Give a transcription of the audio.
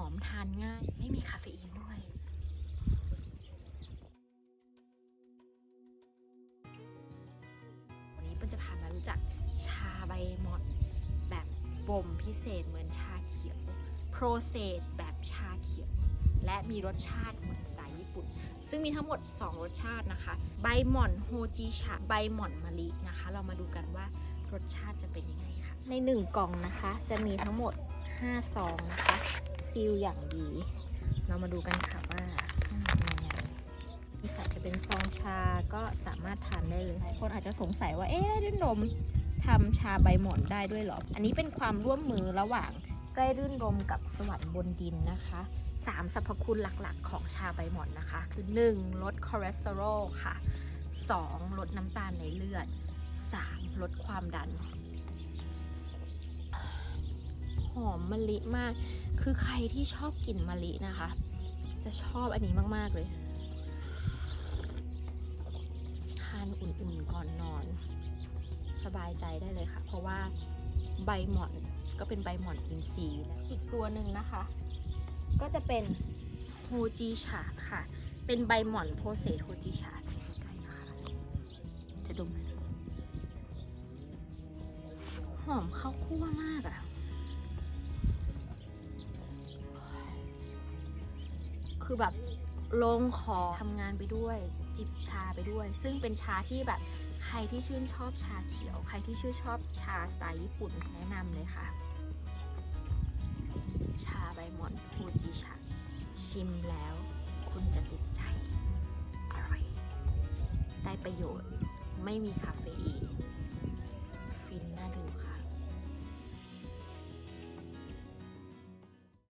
อมทานง่าย ไม่มีคาเฟอีนด้วย วันนี้เปิ้ลจะพามารู้จักชาใบหม่อนแบบบ่มพิเศษเหมือนชาเขียว โปรเซสแบบชาเขียว และมีรสชาติเหมือนสไตล์ญี่ปุ่น ซึ่งมีทั้งหมด 2 รสชาตินะคะ ใบหม่อนโฮจิชา ใบหม่อนมะลินะคะ เรามาดูกันว่ารสชาติจะเป็นยังไงค่ะใน 1 กล่องนะคะ จะมีทั้งหมด 5 ซองนะคะ ซีลอย่างดี เรามาดูกันค่ะว่านี่ค่ะจะเป็นซองชาก็สามารถทานได้เลย คนอาจจะสงสัยว่า เอ๊ะได้รื่นรมทำชาใบหม่อนได้ด้วยเหรอ อันนี้เป็นความร่วมมือระหว่างใกล้รื่นรมกับสวรรค์บนดินนะคะสามสรรพคุณหลักๆ ของชาใบหม่อนนะคะ คือ 1. ลดคอเลสเตอรอลค่ะ 2. ลดน้ำตาลในเลือด 3. ลดความดัน หอมมะลิมาก คือใครที่ชอบกลิ่นมะลินะคะ จะชอบอันนี้มาก ๆ เลย ทานอุ่น ๆ ก่อนนอน สบายใจได้เลยค่ะ เพราะว่าใบหม่อนก็เป็นใบหม่อนอินทรีย์นะอีกตัวหนึ่งนะคะ ก็จะเป็นโฮจิชาค่ะ เป็นใบหม่อนโพเซโฮจิชาใกล้ๆนะคะ จะดมให้ดูหอมข้าวคั่วมากอะ คือแบบลงคอทำงานไปด้วย จิบชาไปด้วย ซึ่งเป็นชาที่แบบใครที่ชื่นชอบชาเขียว ใครที่ชื่นชอบชาสไตล์ญี่ปุ่นแนะนำเลยค่ะ ชาใบหม่อนฟูจิชาชิมแล้ว คุณจะติดใจ อร่อย ได้ประโยชน์ไม่มีคาเฟ